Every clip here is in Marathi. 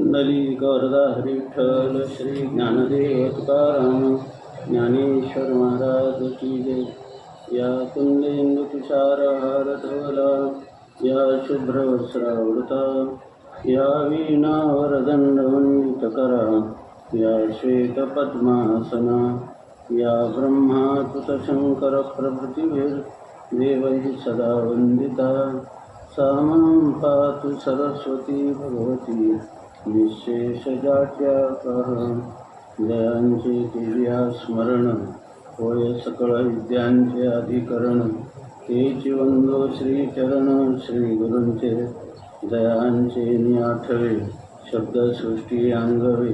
पुंडली गौरदा हरिठ्ठल श्री ज्ञानदेव तुकाराम ज्ञानेश्वर महाराज की जय। या कुंदेंदु तुषार हार धवला या शुभ्रवस्रावृता या वीणा या श्वेतपद्मासना या ब्रह्मा देवैः सदा वन्दिता। सा मां पातु सरस्वती भगवती। निःशेषजाट्याकः जयांचे दिव्या स्मरण होय सकळ विद्यांचे अधिकरण तेची वंदो श्रीचरण श्री गुरूंचे दयांचे निआठवे शब्दसृष्टी अंगवे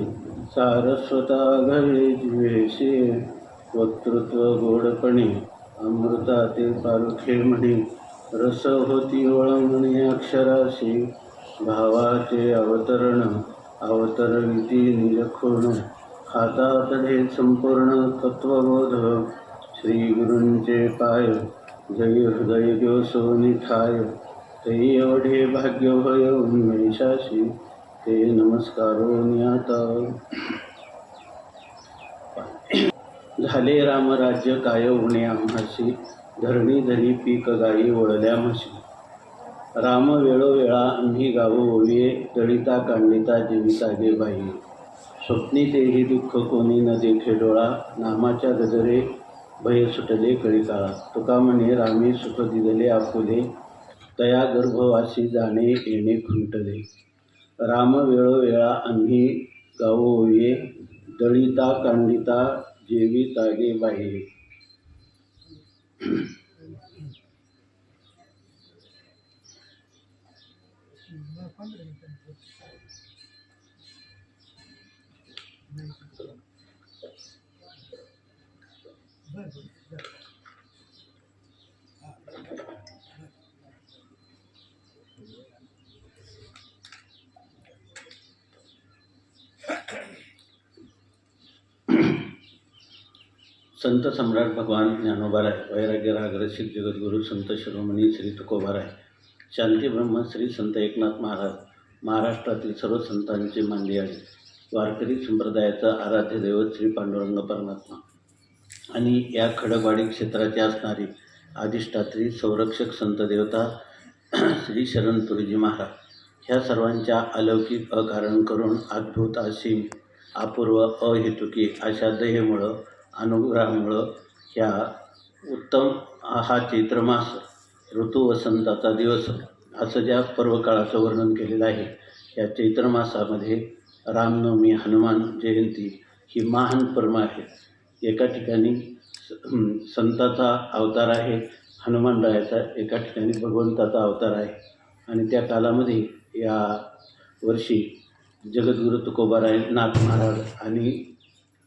सारस्वता घवे जिवेशी वक्तृत्व गोडपणे अमृताते पारुखे म्हणे रस होती वळमणी अक्षराशी भावाचे अवतरण अवतरविती निरखून हातातडे संपूर्ण तत्वबोध. श्रीगुरूंचे पाय जय हृदय जो सोनी ठाय. एवढे भाग्य भय उन्मेषाशी ते नमस्कारो आता झाले रामराज्य काय उणे आम्हाशी धरणी धरी पीक गाई वळल्या म्हशी. राम वेळोवेळा आम्ही गावो ओविये दळिता कांडिता जीविता गे बाई स्वप्नी तेही दुःख कोणी न देखे डोळा नामाच्या गजरे भय सुटले कळीकाळा. तुका म्हणे रामी सुख दिलेले आपुले तया गर्भवासी जाणे येणे खुंटले. राम वेळोवेळा आम्ही गावो ओविये दळिता कांडिता जेवी तागे बाई संत सम्राट भगवान ज्ञानोबाराय वैराग्य रागरसिक जगद्गुरू संत शिरोमणी श्री तुकोबाराय शांती ब्रह्म श्री संत एकनाथ महाराज महाराष्ट्रातील सर्व संतांचे आहे वारकरी संप्रदायाचा आराध्य दैवत श्री पांडुरंग परमात्मा. आणि या खडकवाडी क्षेत्राची असणारी अधिष्ठात्री संरक्षक संत देवता श्री शरण तुरीजी महाराज ह्या सर्वांच्या अलौकिक अकारण करून अद्भुत असीम अपूर्व अहेतुकी अशा दयेमुळं अनुग्रहामुळं ह्या उत्तम हा चैत्रमास ऋतू वसंताचा दिवस असं ज्या पर्वकाळाचं वर्णन केलेलं आहे या चैत्रमासामध्ये रामनवमी हनुमान जयंती ही महान पर्व आहे. एका ठिकाणी स- संताचा अवतार आहे हनुमानरायाचा एका ठिकाणी भगवंताचा अवतार आहे. आणि त्या कालामध्ये या वर्षी जगद्गुरु तुकोबाराय नाथ महाराज आणि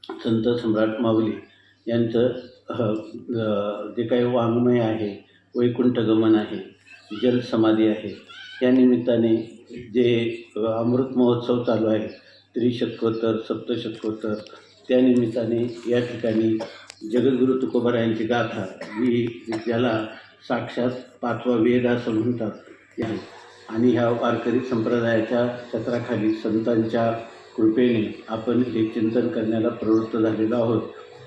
संत सम्राट माऊली यांचं जे काही वाङ्मय आहे वैकुंठगमन आहे जलसमाधी आहे या निमित्ताने जे अमृत महोत्सव चालू आहे त्रिशतकोत्तर सप्तशतकोत्तर त्या निमित्ताने या ठिकाणी जगद्गुरु तुकोबरायांची गाथा ही ज्याला साक्षात पाचवा वेद असं म्हणतात या. आणि ह्या वारकरी संप्रदायाच्या छत्राखाली संतांच्या कृपेने आपण हे चिंतन करण्याला प्रवृत्त झालेलो आहोत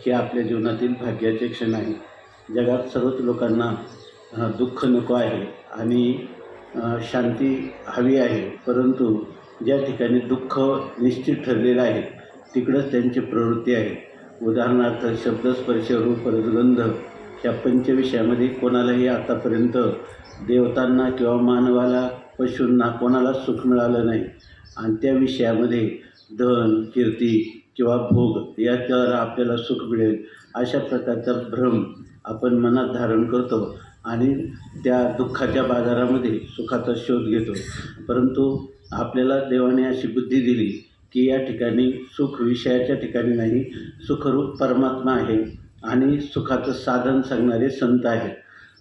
हे आपल्या जीवनातील भाग्याचे क्षण आहे. जगात सर्वच लोकांना दुःख नको आहे आणि शांती हवी आहे. परंतु ज्या ठिकाणी दुःख निश्चित ठरलेलं आहे तिकडंच त्यांची प्रवृत्ती आहे. उदाहरणार्थ शब्दस्पर्श रूप रसगंध ह्या पंचविषयामध्ये कोणालाही आतापर्यंत देवतांना किंवा मानवाला पशूंना कोणाला सुख मिळालं नाही. आणि त्या विषयामध्ये धन कीर्ती किंवा भोग याच्यावर आपल्याला सुख मिळेल. अशा प्रकारचा भ्रम आपण मनात धारण करतो आणि त्या दुःखाच्या बाजारामध्ये सुखाचा शोध घेतो. परंतु आपल्याला देवाने अशी बुद्धी दिली की या ठिकाणी सुख विषयाच्या ठिकाणी नाही सुखरूप परमात्मा आहे आणि सुखाचं साधन सांगणारे संत आहेत.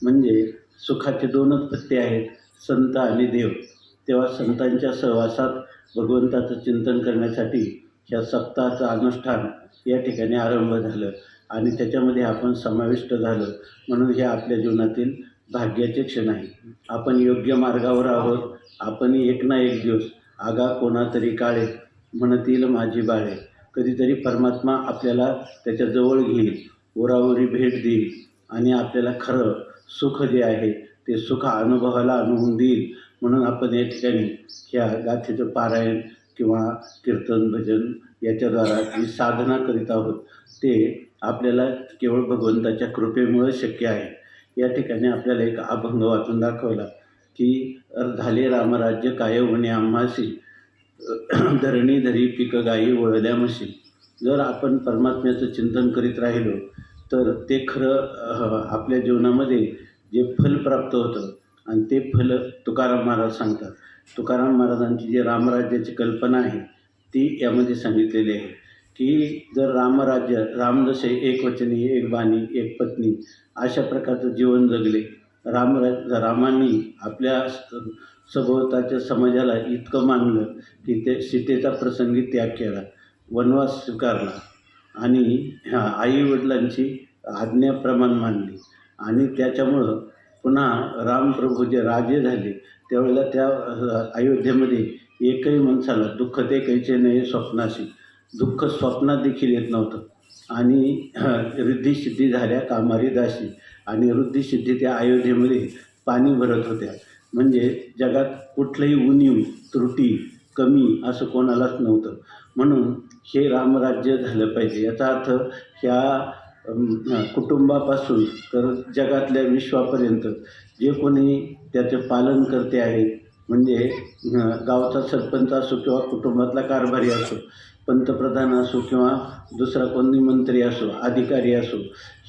म्हणजे सुखाचे दोनच पत्ते आहेत संत आणि देव. तेव्हा संतांच्या सहवासात भगवंताचं चिंतन करण्यासाठी या सप्ताहाचं अनुष्ठान या ठिकाणी आरंभ झालं आणि त्याच्यामध्ये आपण समाविष्ट झालो. म्हणून हे आपल्या जीवनातील भाग्याचे क्षण आहे. आपण योग्य मार्गावर आहोत. आपण एक ना एक दिवस आगा कोणातरी काळे म्हणतील माझी बाळे. कधीतरी परमात्मा आपल्याला त्याच्याजवळ घेईल ओरावरी भेट देईल आणि आपल्याला खरं सुख जे आहे ते सुख अनुभवाला अनुभवून देईल म्हणून आपण या ठिकाणी ह्या गाथेचं पारायण किंवा कीर्तन भजन याच्याद्वारा जी साधना करीत आहोत ते आपल्याला केवळ भगवंताच्या कृपेमुळं शक्य आहे. या ठिकाणी आपल्याला एक अभंग वाचून दाखवला की झाले रामराज्य काय होणे आम्हाशी धरणी धरी पिकं गायी वळल्या म्हशी. जर आपण परमात्म्याचं चिंतन करीत राहिलो तर ते खरं आपल्या जीवनामध्ये जे फल प्राप्त होतं आणि ते फलं तुकाराम महाराज सांगतात. तुकाराम महाराजांची जी रामराज्याची कल्पना आहे ती यामध्ये सांगितलेली आहे की जर रामराज्य राम जसे एक वचनी एक बाणी एक पत्नी अशा प्रकारचं जीवन जगले रामराज रामांनी आपल्या सभोवताच्या समाजाला इतकं मानलं की ते सीतेचा प्रसंगी त्याग केला वनवास स्वीकारला आणि ह्या आईवडिलांची आज्ञाप्रमाण मानली. आणि त्याच्यामुळं पुन्हा रामप्रभू जे राजे झाले त्यावेळेला त्या अयोध्येमध्ये एकही माणसाला दुःख ते कैचे नाही स्वप्नाशी. दुःख स्वप्नात देखील येत नव्हतं. आणि रिद्धिसिद्धी झाल्या कामारी दासी आणि रिद्धिसिद्धी त्या अयोध्येमध्ये पाणी भरत होत्या. म्हणजे जगात कुठलंही उणीव त्रुटी कमी असं कोणालाच नव्हतं. म्हणून हे रामराज्य झालं पाहिजे. याचा अर्थ ह्या कुटुंबापासून तर जगातल्या विश्वापर्यंत जे कोणी त्याचे पालन करते आहेत म्हणजे गावचा सरपंच असो किंवा कुटुंबातला कारभारी असो पंतप्रधान असो किंवा दुसरा कोणी मंत्री असो अधिकारी असो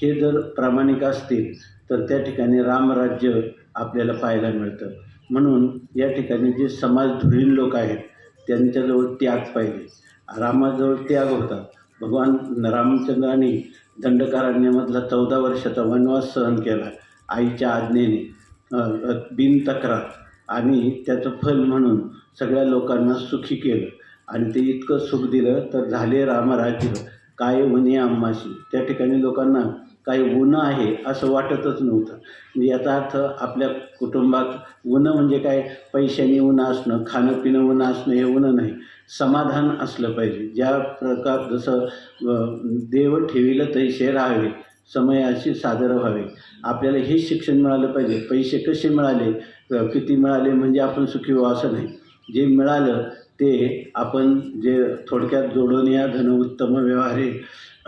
हे जर प्रामाणिक असतील तर त्या ठिकाणी रामराज्य आपल्याला पाहायला मिळतं. म्हणून या ठिकाणी जे समाजधुरीण लोक आहेत त्यांच्याजवळ त्याग पाहिजे. रामाजवळ त्याग होता. भगवान रामचंद्राने दंडकारण्यमधला चौदा वर्षाचा वनवास सहन केला आईच्या आज्ञेने बिन तक्रार. आणि त्याचं फल म्हणून सगळ्या लोकांना सुखी केलं. आणि ते इतकं सुख दिलं तर झाले रामराज्य काय म्हणे आम्हाशी? त्या ठिकाणी लोकांना काही उणं आहे असं वाटतच नव्हतं. म्हणजे याचा अर्थ आपल्या कुटुंबात उणं म्हणजे काय? पैशाने उणं असणं खाणं पिणं उणं असणं हे ऊन नाही. समाधान असलं पाहिजे. ज्या प्रकार जसं देव ठेविलं तैसे राहावे समयाशी सादर व्हावे. आपल्याला हे शिक्षण मिळालं पाहिजे. पैसे कसे मिळाले? किती मिळाले म्हणजे आपण सुखी व्हावं असं नाही. जे मिळालं ते आपण जे थोडक्यात जोडून या धन उत्तम व्यवहारे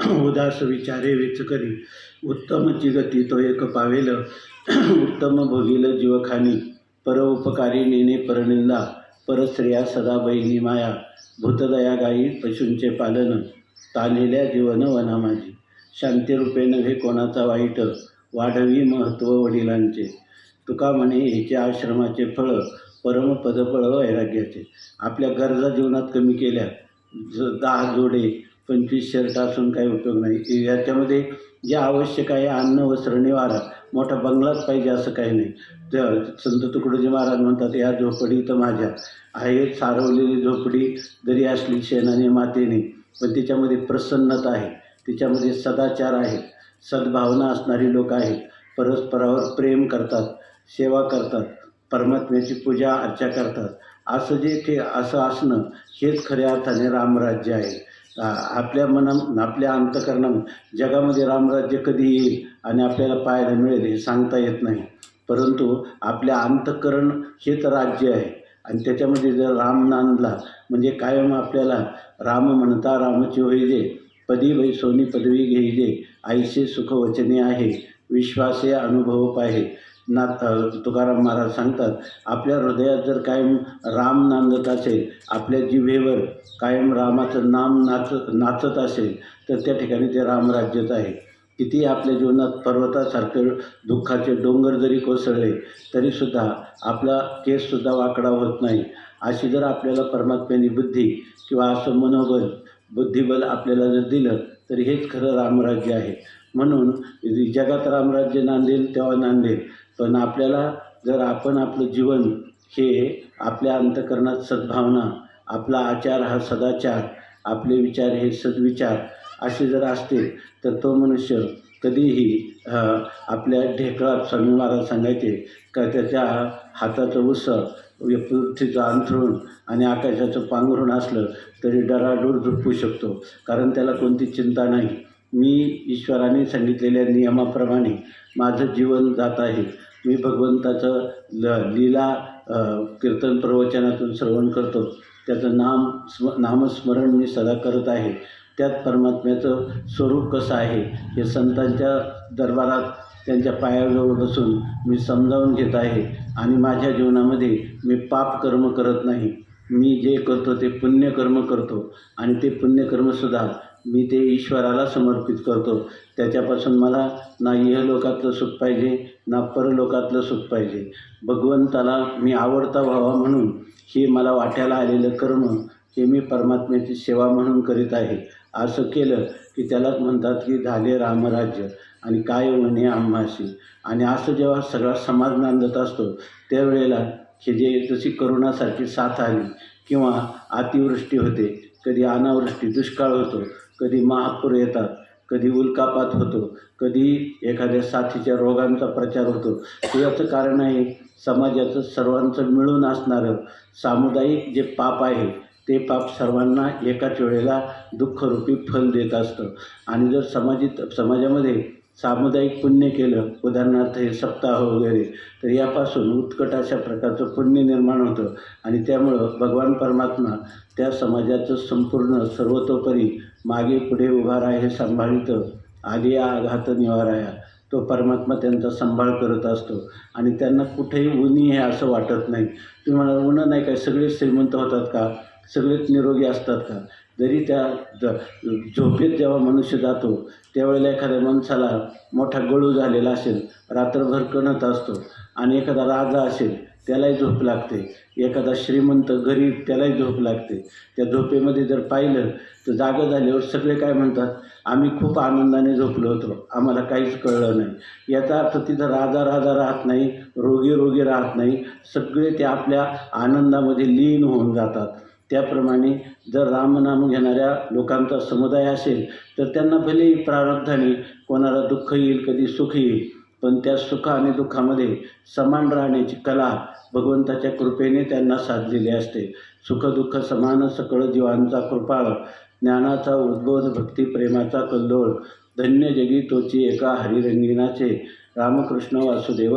उदास विचारे वेच करी. उत्तमची गती तो एक पावेल. उत्तम भोगील जीवखानी. परोपकारी नेणे परनिंदा. परस्त्रिया सदा बहिणी माया. भूतदया गायी पशूंचे पालन. तालेल्या जीवन वना माझी शांतीरूपे नव्हे कोणाचा वाईट. वाढवी महत्त्व वडिलांचे. तुका म्हणे ह्याचे आश्रमाचे फळ परमपदफळ वैराग्याचे. आपल्या गरजा जीवनात कमी केल्या. ज दहा जोडे पंचवीस शर्ट असून काही उपयोग नाही. याच्यामध्ये जे आवश्यक आहे अन्न वस्त्र निवारा मोठा बंगलाच पाहिजे असं काही नाही. तर संत तुकडोजी महाराज म्हणतात या झोपडी तर माझ्या. आहे सारवलेली झोपडी जरी असली शेणाने मातेने पण तिच्यामध्ये प्रसन्नता आहे. तिच्यामध्ये सदाचार आहे. सद्भावना असणारी लोक आहेत. परस्परावर प्रेम करतात सेवा करतात परमात्म्याची पूजा अर्चा करतात. असं जे ते असं असणं हेच खऱ्या अर्थाने रामराज्य आहे. आपल्या मना आपल्या अंतकरणात जगामध्ये रामराज्य कधी येईल आणि आपल्याला पाहायला मिळेल हे सांगता येत नाही. परंतु आपल्या अंतकरण हेच राज्य आहे. आणि त्याच्यामध्ये जर राम नांदला म्हणजे कायम आपल्याला राम म्हणता रामची होईजे. पदी वै सोनी पदवी घेईजे. आईचे सुखवचने आहे. विश्वासे अनुभव पाहे नाथ तुकाराम महाराज सांगतात आपल्या हृदयात जर कायम राम नांदत असेल आपल्या जिभेवर कायम रामाचं नाम नाच नाचत असेल तर त्या ठिकाणी ते रामराज्यच आहे. किती आपल्या जीवनात पर्वतासारखे दुःखाचे डोंगर जरी कोसळले तरीसुद्धा आपला केससुद्धा वाकडा होत नाही. अशी जर आपल्याला परमात्म्याने बुद्धी किंवा असं मनोबल बुद्धिबल आपल्याला जर दिलं तर हेच खरं रामराज्य आहे. म्हणून जगात रामराज्य नांदेल तेव्हा नांदेल. पण आपल्याला जर आपण आपलं जीवन हे आपल्या अंतकरणात सद्भावना आपला आचार हा सदाचार आपले विचार हे सद्विचार असे जर असतील तर तो मनुष्य कधीही आपल्या ढेकळात स्वामी महाराज सांगायचे का त्याच्या हाताचं उसळ पृथ्वीचं अंथरूण आणि आकाशाचं पांघरूण असलं तरी डराडूर झुपू शकतो कारण त्याला कोणती चिंता नाही. मी ईश्वराने सांगितलेल्या नियमाप्रमाणे माझं जीवन जात आहे. मी भगवंताचं ल लीला कीर्तन प्रवचनातून श्रवण करतो. त्याचं नाम स्म नामस्मरण मी सदा करत आहे. त्यात परमात्म्याचं स्वरूप कसं आहे हे संतांच्या दरबारात त्यांच्या पायाजवळ बसून मी समजावून घेत आहे आणि माझ्या जीवनामध्ये मी पाप कर्म करत नाही. मी जे करतो ते पुण्यकर्म करतो आणि ते पुण्यकर्मसुद्धा मी ते ईश्वराला समर्पित करतो. त्याच्यापासून मला ना इहलोकातलं सुख पाहिजे ना परलोकातलं सुख पाहिजे. भगवंताला मी आवडता व्हावा म्हणून हे मला वाट्याला आलेलं कर्म हे मी परमात्म्याची सेवा म्हणून करीत आहे. असं केलं की त्यालाच म्हणतात की झाले रामराज्य आणि काय म्हणे आम्हाशी. आणि असं जेव्हा सगळा समाज नांदत असतो त्यावेळेला हे जे जशी करोनासारखी साथ आली किंवा अतिवृष्टी होते कधी अनावृष्टी दुष्काळ होतो कधी महापूर येतात कधी उल्कापात होतो कधी एखाद्या साथीच्या रोगांचा प्रचार होतो. याचं कारण आहे समाजाचं सर्वांचं मिळून असणारं सामुदायिक जे पाप आहे ते पाप सर्वांना एकाच वेळेला दुःखरूपी फल देत असतं. आणि जर समाजित समाजामध्ये सामुदायिक पुण्य केलं उदाहरणार्थ हे सप्ताह वगैरे तर यापासून उत्कट अशा प्रकारचं पुण्य निर्माण होतं. आणि त्यामुळं भगवान परमात्मा त्या समाजाचं संपूर्ण सर्वतोपरी मागे पुढे उभा राहा हे सांभाळितं. आलिया आघात निवाराया. तो परमात्मा त्यांचा सांभाळ करत असतो. आणि त्यांना कुठेही उन्ही हे असं वाटत नाही. तुम्ही म्हणाल उन्हा नाही काय? सगळे श्रीमंत होतात का? सगळेच निरोगी असतात का? जरी त्या झोपेत जेव्हा मनुष्य जातो त्यावेळेला एखाद्या माणसाला मोठा गळू झालेला असेल रात्रभर कणत असतो आणि एखादा राजा असेल त्यालाही झोप लागते. एखादा श्रीमंत गरीब त्यालाही झोप लागते. त्या झोपेमध्ये जर पाहिलं तर जागं झाल्यावर सगळे काय म्हणतात? आम्ही खूप आनंदाने झोपलो होतो. आम्हाला काहीच कळलं नाही. याचा अर्थ तिथं राजा राजा राहत नाही रोगी रोगी राहत नाही. सगळे ते आपल्या आनंदामध्ये लीन होऊन जातात. त्याप्रमाणे जर रामनाम घेणाऱ्या लोकांचा समुदाय असेल तर त्यांना भलेही प्रारब्धाने कोणाला दुःख येईल कधी सुख येईल. पण त्या सुख आणि दुःखामध्ये समान राहण्याची कला भगवंताच्या कृपेने त्यांना साधलेली असते. सुखदुःख समान सकळ जीवांचा कृपाळ ज्ञानाचा उद्बोध भक्ती प्रेमाचा कल्लोळ धन्य जगी तोची एका हरिरंगिणाचे रामकृष्ण वासुदेव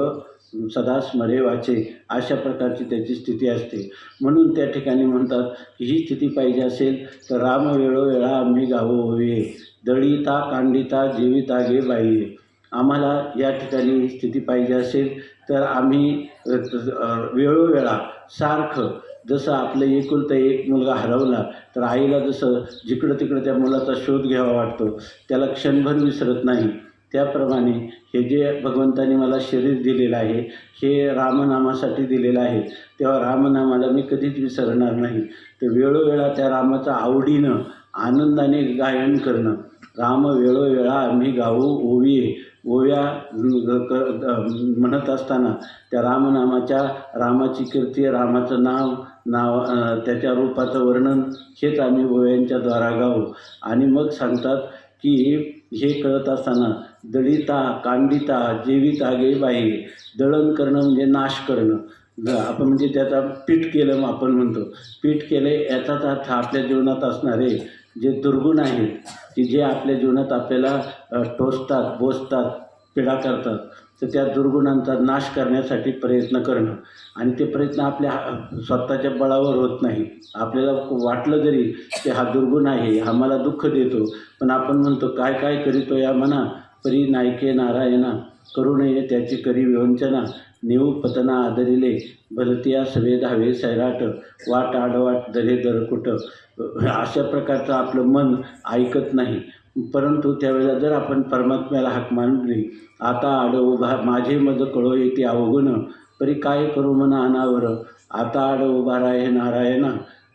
सदा स्मरे वाचे अशा प्रकारची त्याची स्थिती असते. म्हणून त्या ठिकाणी म्हणतात की ही स्थिती पाहिजे असेल तर राम वेळोवेळा आम्ही गावो होवे दळीता कांडिता जीविता गे बाई आम्हाला या ठिकाणी स्थिती पाहिजे असेल तर आम्ही वेळोवेळा सारखं जसं आपलं एकुलता एक मुलगा हरवला तर आईला जसं जिकडं तिकडं त्या मुलाचा शोध घ्यावा वाटतो त्याला क्षणभर विसरत नाही. त्याप्रमाणे हे जे भगवंताने मला शरीर दिलेलं आहे हे रामनामासाठी दिलेलं आहे तेव्हा रामनामाला मी कधीच विसरणार नाही. तर वेळोवेळा त्या रामाचं आवडीनं आनंदाने गायन करणं राम वेळोवेळा आम्ही गाऊ ओवी ओव्या क- म्हणत असताना त्या रामनामाच्या रामाची कीर्ती रामाचं नाव नाव त्याच्या रूपाचं वर्णन हेच आम्ही ओव्यांच्या द्वारा गाऊ. आणि मग सांगतात की हे कळत असताना दळिता कांडिता जेविता गेबाई दळण करणं म्हणजे नाश करणं. आपण म्हणजे त्याचा पीठ केलं मग आपण म्हणतो. पीठ केले याचाच अर्थ आपल्या जीवनात असणारे जे दुर्गुण आहेत की जे आपल्या जीवनात आपल्याला टोचतात बोचतात पीडा करतात. तर त्या दुर्गुणांचा नाश करण्यासाठी प्रयत्न करणं. आणि ते प्रयत्न आपल्या हा- स्वतःच्या बळावर होत नाही. आपल्याला वाटलं जरी की हा दुर्गुण आहे हा मला दुःख देतो पण आपण म्हणतो काय काय करीतो या म्हणा? परी नायके नारायणा करू नये त्याची करी विवंचना नेऊ पतना आदरिले भलतिया सवे धावे सैराट वाट आडवाट दरे दरकुट. अशा प्रकारचं आपलं मन ऐकत नाही. परंतु त्यावेळेला जर आपण परमात्म्याला हाक मानली आता आडव उभा माझे मज कळो येते अवगुण परी काय करू म्हणा अनावर? आता आड उभा राहे नारायणा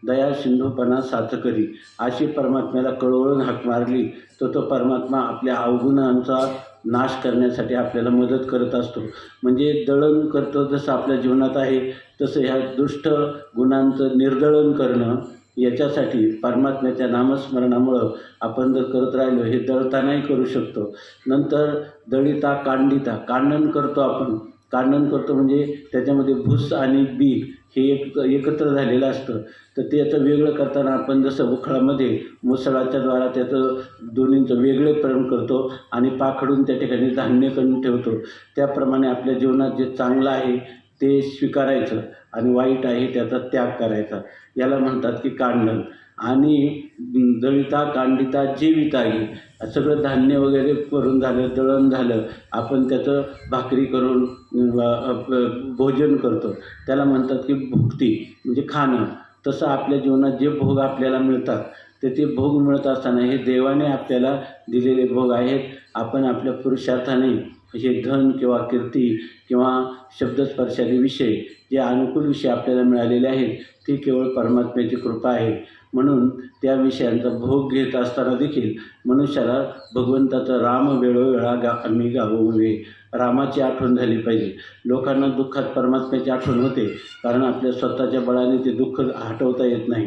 दया सिंधूपणा साथ करी. अशी परमात्म्याला कळवळून हाक मारली तर तो परमात्मा आपल्या अवगुणांचा नाश करण्यासाठी आपल्याला मदत करत असतो. म्हणजे दळण करतो जसं आपल्या जीवनात आहे तसं ह्या दुष्ट गुणांचं निर्दळन करणं याच्यासाठी परमात्म्याच्या नामस्मरणामुळं आपण जर करत राहिलो हे दळतानाही करू शकतो. नंतर दळिता कांडिता कांडण करतो आपण. कांडण करतो म्हणजे त्याच्यामध्ये भूस आणि बी हे एक एकत्र झालेलं असतं. तर ते याचं वेगळं करताना आपण जसं उखळामध्ये मुसळाच्या द्वारा त्याचं दोन्हींचं वेगळेपण करतो आणि पाखडून त्या ठिकाणी धान्य करून ठेवतो. त्याप्रमाणे आपल्या जीवनात जे चांगलं आहे ते स्वीकारायचं. आणि वाईट आहे त्याचा त्याग करायचा. याला म्हणतात की कांडण आणि दळिता कांडिता जीविता ही सगळं धान्य वगैरे करून झालं दळण झालं आपण त्याचं भाकरी करून भोजन करतो. त्याला म्हणतात की भुक्ती म्हणजे खाणं. तसं आपल्या जीवनात जे भोग आपल्याला मिळतात तर ते भोग मिळत असताना हे देवाने आपल्याला दिलेले भोग आहेत. आपण आपल्या पुरुषार्थाने हे धन किंवा कीर्ती किंवा शब्दस्पर्शाचे विषय जे अनुकूल विषय आपल्याला मिळालेले आहेत ती केवळ परमात्म्याची कृपा आहे. म्हणून त्या विषयांचा भोग घेत असताना देखील मनुष्याला भगवंताचं राम वेळोवेळा गा आम्ही गावोवे रामाची आठवण झाली पाहिजे. लोकांना दुःखात परमात्म्याची आठवण होते कारण आपल्या स्वतःच्या बळाने ते दुःख हटवता येत नाही.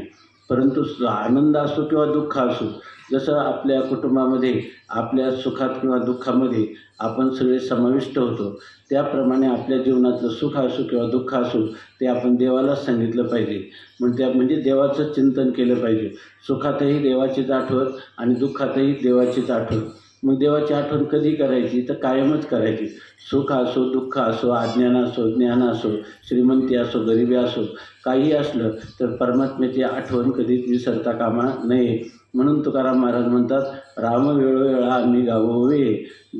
परंतु आनंद असो किंवा दुःख असो जसं आपल्या कुटुंबामध्ये आपल्या सुखात किंवा दुःखामध्ये आपण सगळे समाविष्ट होतो त्याप्रमाणे आपल्या जीवनातलं सुख असो किंवा दुःख असो ते आपण देवालाच सांगितलं पाहिजे. मग त्या म्हणजे देवाचं चिंतन केलं पाहिजे. सुखातही देवाचीच आठवण आणि दुःखातही देवाचीच आठवण. मग देवाची आठवण कधी करायची? तर कायमच करायची. सुख असो दुःख असो अज्ञान असो ज्ञान असो श्रीमंती असो गरिबी असो काही असलं तर परमात्म्याची आठवण कधीच विसरता कामा नये. म्हणून तुकाराम महाराज म्हणतात राम वेळोवेळा आम्ही गावोवे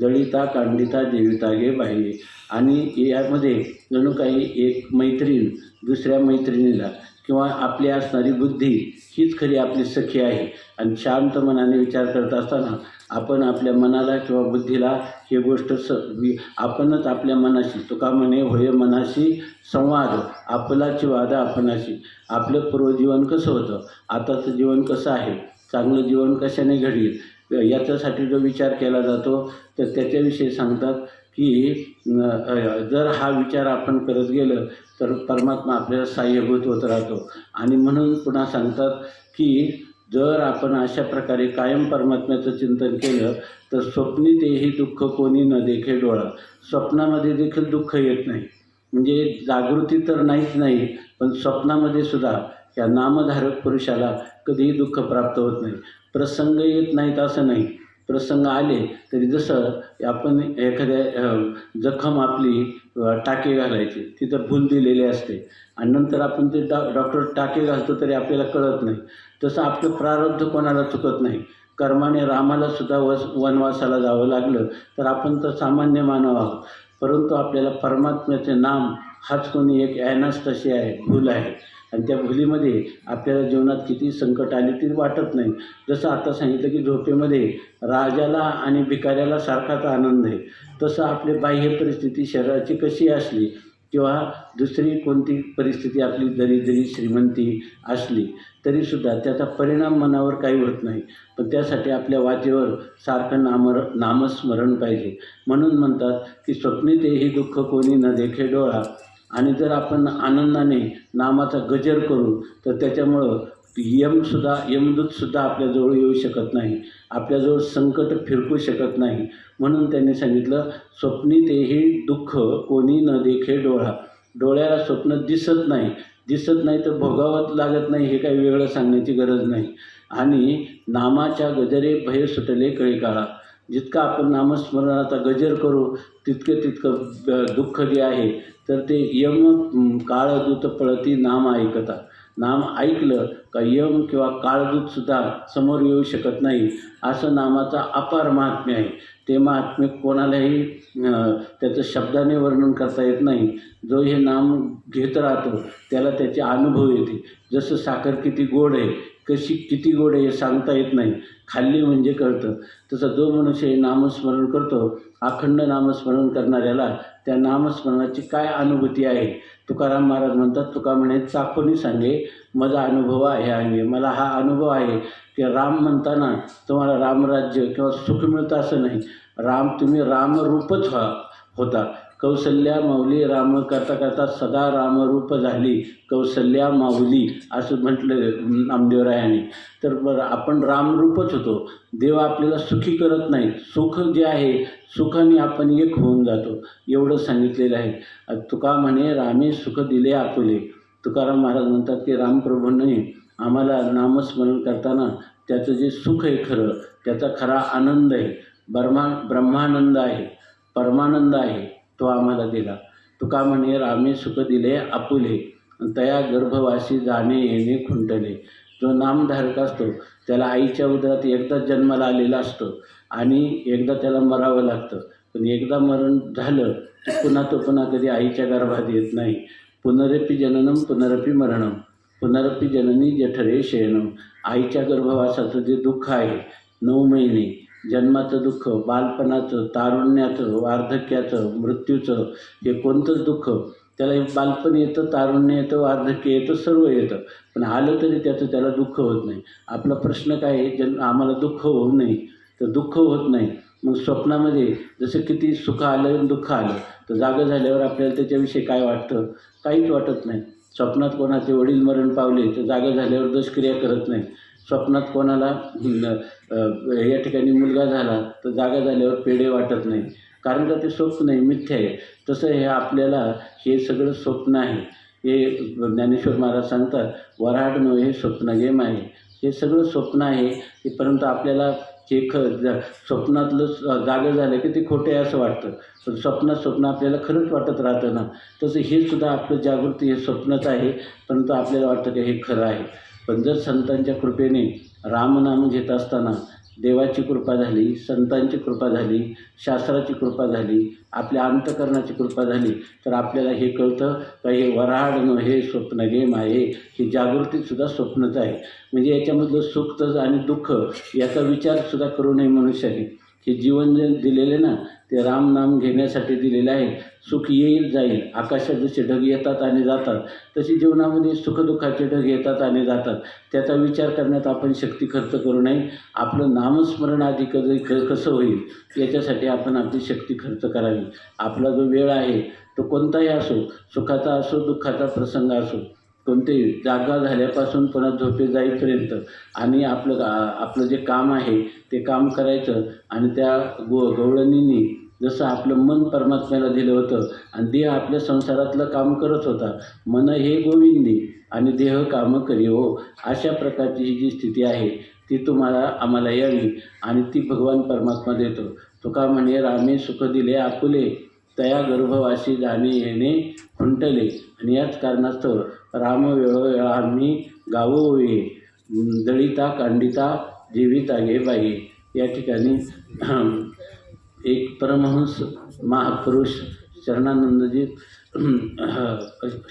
दळिता कांडिता देविता गे पाहिजे आणि यामध्ये जणू काही एक मैत्रीण दुसऱ्या मैत्रिणीला किंवा आपली असणारी बुद्धी हीच खरी आपली सखी आहे. आणि शांत मनाने विचार करत असताना आपण आपल्या मनाला किंवा बुद्धीला ही गोष्ट स आपणच आपल्या मनाशी तुका म्हणे होय मनाशी संवाद आपलाची वाद आपणाशी. आपलं पूर्वजीवन कसं होतं? आताचं जीवन कसं आहे? चांगलं जीवन कशाने घडील? याच्यासाठी जो विचार केला जातो तर त्याच्याविषयी सांगतात की जर हा विचार आपण करत गेलं तर परमात्मा आपल्याला सहाय्यभूत होत राहतो. आणि म्हणून पुन्हा सांगतात की जर आपण अशा प्रकारे कायम परमात्म्याचं चिंतन केलं तर स्वप्नी तेही दुःख कोणी न देखे डोळा. स्वप्नामध्ये देखील दुःख येत नाही. म्हणजे जागृती तर नाहीच नाही पण स्वप्नामध्ये सुद्धा या नामधारक पुरुषाला कधीही दुःख प्राप्त होत नाही. प्रसंग येत नाहीत असं नाही. प्रसंग आले तरी जसं आपण एखाद्या जखम आपली टाके घालायची तिथं भूल दिलेली असते. आणि नंतर आपण ते डॉ डॉक्टर टाके घालतो तरी आपल्याला कळत नाही. तसं आपलं प्रारब्ध कोणाला चुकत नाही. कर्माने रामाला सुद्धा वस वनवासाला जावं लागलं तर आपण तर सामान्य मानव आहोत. परंतु आपल्याला परमात्म्याचे नाम हाच कोणी एक ॲनस तशी आहे भूल आहे. आणि त्या भुलीमध्ये आपल्याला जीवनात किती संकट आले ती वाटत नाही. जसं आता सांगितलं की झोपेमध्ये राजाला आणि भिकाऱ्याला सारखाच आनंद आहे. तसं आपली बाह्य परिस्थिती शरीराची कशी असली किंवा दुसरी कोणती परिस्थिती आपली जरी श्रीमंती असली तरीसुद्धा त्याचा परिणाम मनावर काही होत नाही. पण त्यासाठी आपल्या वाचेवर सारखं नामर नामस्मरण पाहिजे. म्हणून म्हणतात की स्वप्नी तेही दुःख कोणी न देखे डोळा. आणि जर आपण आनंदाने नामाचा गजर करू तर त्याच्यामुळं यमसुद्धा यमदूतसुद्धा आपल्याजवळ येऊ शकत नाही. आपल्याजवळ संकट फिरकू शकत नाही. म्हणून त्यांनी सांगितलं स्वप्नी तेही दुःख कोणी न देखे डोळा. डोळ्याला स्वप्न दिसत नाही. दिसत नाही तर भोगावत लागत नाही हे काही वेगळं सांगण्याची गरज नाही. आणि नामाच्या गजरे भय सुटले कळी काळा जितका आपण नामस्मरणाचा गजर करू तितके तितकं दुःख जे आहे तर ते यम काळदूत पळती नाम ऐकता नाम ऐकलं का यम किंवा काळदूतसुद्धा समोर येऊ शकत नाही असं नामाचा अपार महात्म्य आहे. ते महात्म्य कोणालाही त्याचं शब्दाने वर्णन करता येत नाही. जो हे नाम घेत राहतो त्याला त्याचे अनुभव येते. जसं साखर किती गोड आहे कशी किती गोड आहे हे सांगता येत नाही. खाल्ली म्हणजे कळतं. तसं जो मनुष्य हे नामस्मरण करतो अखंड नामस्मरण करणाऱ्याला त्या नामस्मरणाची काय अनुभूती आहे? तुकाराम महाराज म्हणतात तुका म्हणे चाखोनी सांगे माझा अनुभव आहे आणि मला हा अनुभव आहे की राम म्हणताना तुम्हाला रामराज्य किंवा सुख मिळतं असं नाही. राम तुम्ही रामरूपच व्हा होता. कौसल्या माऊली राम करता करता सदा रामरूप झाली. कौसल्या माऊली असं म्हटलं नामदेवरायांनी तर बरं आपण रामरूपच होतो. देव आपल्याला सुखी करत नाही सुख जे आहे सुखाने आपण एक होऊन जातो. एवढं सांगितलेलं आहे. तुका म्हणे रामे सुख दिले आपुले. तुकाराम महाराज म्हणतात की रामप्रभूंनी आम्हाला नामस्मरण करताना त्याचं जे सुख आहे खरं त्याचा खरा आनंद आहे. ब्रह्मा ब्रह्मानंद आहे. परमानंद आहे. तो आम्हाला दिला. तुका म्हणे रामे सुख दिले आपुले. तया गर्भवासी जाणे येणे खुंटले जो नामधारक असतो त्याला आईच्या उदरात एकदा जन्माला आलेला असतो आणि एकदा त्याला मरावं लागतं. पण एकदा मरण झालं की पुन्हा तो पुन्हा कधी आईच्या गर्भात येत नाही. पुनरपी जननम पुनरपी मरणम. पुनरपी जननी जठरे शयनम आईच्या गर्भवासाचं जे दुःख आहे नऊ महिने. जन्माचं दुःख बालपणाचं तारुण्याचं वार्धक्याचं मृत्यूचं हे कोणतंच दुःख त्याला हे बालपण येतं तारुण्य येतं वार्धक्य येतं सर्व येतं. पण आलं तरी त्याचं त्याला दुःख होत नाही. आपला प्रश्न काय आहे? जन्म आम्हाला दुःख होऊ नये. तर दुःख होत नाही. मग स्वप्नामध्ये जसं किती सुख आलं आणि दुःख आलं तर जागं झाल्यावर आपल्याला त्याच्याविषयी काय वाटतं? काहीच वाटत नाही. स्वप्नात कोणाचे वडील मरण पावले तर जागं झाल्यावर दशक्रिया करत नाही. स्वप्नात कोणाला या ठिकाणी मुलगा झाला तर जागा झाल्यावर पेढे वाटत नाही. कारण का ते स्वप्न आहे मिथ्या आहे. तसं हे आपल्याला हे सगळं स्वप्न आहे. हे ज्ञानेश्वर महाराज सांगतात वऱ्हाड नव्हे हे स्वप्न गेम आहे. हे सगळं स्वप्न आहे की परंतु आपल्याला हे ख ज- स्वप्नातलं जागं झालं की ते खोटे आहे असं वाटतं. पण स्वप्नात स्वप्न आपल्याला खरंच वाटत राहतं ना. तसं हे सुद्धा आपलं जागृती हे स्वप्नच आहे परंतु आपल्याला वाटतं की हे खरं आहे. पण जर संतांच्या कृपेने रामनाम घेत असताना देवाची कृपा झाली संतांची कृपा झाली शास्त्राची कृपा झाली आपल्या अंतकरणाची कृपा झाली तर आपल्याला हे कळतं का हे वराड न हे स्वप्न गेम आहे ही जागृतीसुद्धा स्वप्नच आहे. म्हणजे याच्यामधलं सुख आणि दुःख याचा विचारसुद्धा करू नये मनुष्याने. हे जीवन जे दिलेले ना ते राम नाम घेण्यासाठी दिलेलं आहे. सुख येईल जाईल. आकाशात जसे ढग येतात आणि जातात तशी जीवनामध्ये सुखदुःखाचे ढग येतात आणि जातात. त्याचा विचार करण्यात आपण शक्ती खर्च करू नये. आपलं नामस्मरण आधी कधी क कसं होईल याच्यासाठी आपण आपली शक्ती खर्च करावी. आपला जो वेळ आहे तो कोणताही असो सुखाचा असो दुःखाचा प्रसंग असो कोणतेही जागा झाल्यापासून पुन्हा झोपे जाईपर्यंत आणि आपलं आपलं जे काम आहे ते काम करायचं आणि त्या गो गवळणींनी जसं आपलं मन परमात्म्याला दिलं होतं आणि देह आपल्या संसारातलं काम करत होता. मन हे गोविंदी आणि देह कामं करी हो. अशा प्रकारची ही जी स्थिती आहे ती तुम्हाला आम्हाला यावी आणि ती भगवान परमात्मा देतो. तुका म्हणे रामे सुख दिले आपुले तया गर्भवाशी जाणे येणे खुंटले आणि याच कारणास्तव राम वेळोवेळा आम्ही गावोवे दळिता कांडिता जीविता घे बाई. या ठिकाणी एक परमहंस महापुरुष शरणानंदजी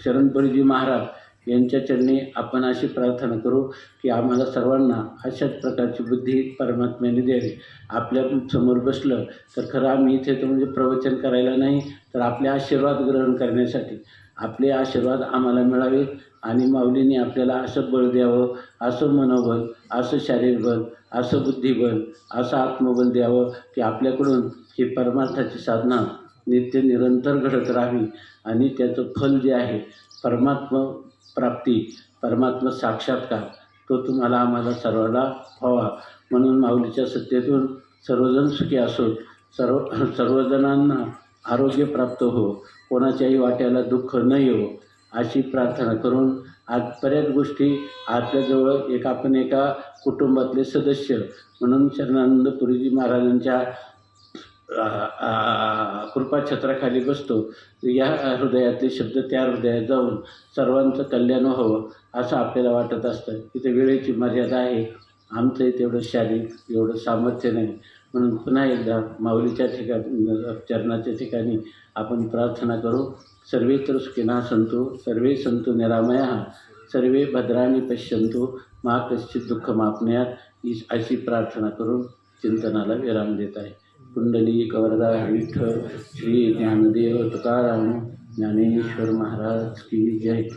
शरणपुरीजी महाराज यांच्या चरणी आपण अशी प्रार्थना करू की आम्हाला सर्वांना अशाच प्रकारची बुद्धी परमात्म्याने द्यावी. आपल्यासमोर बसलं तर खरं आम्ही इथे तर म्हणजे प्रवचन करायला नाही तर आपले आशीर्वाद ग्रहण करण्यासाठी आपले आशीर्वाद आम्हाला मिळावे आणि माऊलीने आपल्याला असं बळ द्यावं असं मनोबल असं शारीरिक बल असं बुद्धिबल असं आत्मबल द्यावं की आपल्याकडून ही परमार्थाची साधना नित्य निरंतर घडत राहावी आणि त्याचं फल जे आहे परमात्म प्राप्ती परमात्मा साक्षात्कार तो तुम्हाला आम्हाला सर्वांना व्हावा. म्हणून माऊलीच्या सत्तेतून सर्वजण सुखी असोत. सर्व सर्वजणांना आरोग्य प्राप्त हो. कोणाच्याही वाट्याला दुःख न येवो. अशी प्रार्थना करून आज बऱ्याच गोष्टी आपल्याजवळ एक आपण एका कुटुंबातले सदस्य म्हणून शरणानंद महाराजांच्या कृपाछत्राखाली बसतो. या हृदयातले शब्द त्या हृदयात जाऊन सर्वांचं कल्याण व्हावं असं आपल्याला वाटत असतं. तिथे वेळेची मर्यादा आहे. आमचंही तेवढं शारीरिक एवढं सामर्थ्य नाही. म्हणून पुन्हा एकदा माऊलीच्या ठिकाणी चरणाच्या ठिकाणी आपण प्रार्थना करू. सर्वे तर सुखिना संतो सर्वे संतो निरामया सर्वे भद्राने पश्यंतो मा कश्चित दुःख मापण्यात अशी प्रार्थना करून चिंतनाला विराम देत आहे. कुंडली कवरदा विठ्ठल श्री ज्ञानदेव तुकाराम ज्ञानेश्वर महाराज की जय.